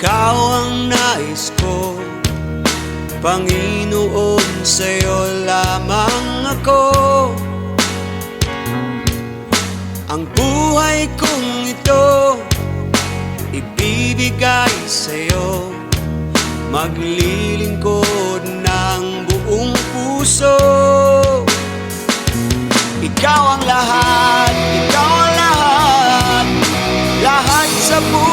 Ikaw ang nais ko. Panginoon, sa'yo lamang ako. Ang buhay kong ito Ibibigay sa'yo. Maglilingkod ng buong puso. Ikaw ang lahat, ikaw ang lahat. Lahat sa buhay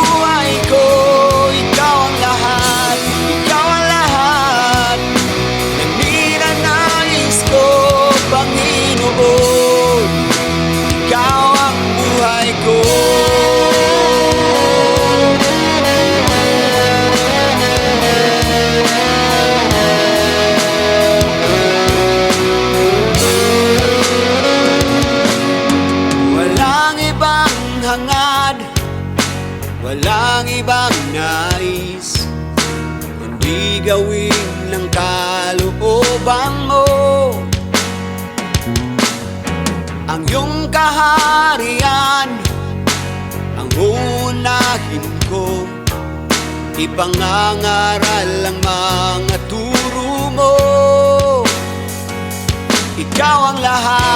ibang hangad. Walang ibang nais. Kundi gawin ng kalooban mo. Ang iyong kaharian Ang unahin ko. Ipangangaral ang mga turo mo. Ikaw ang lahat,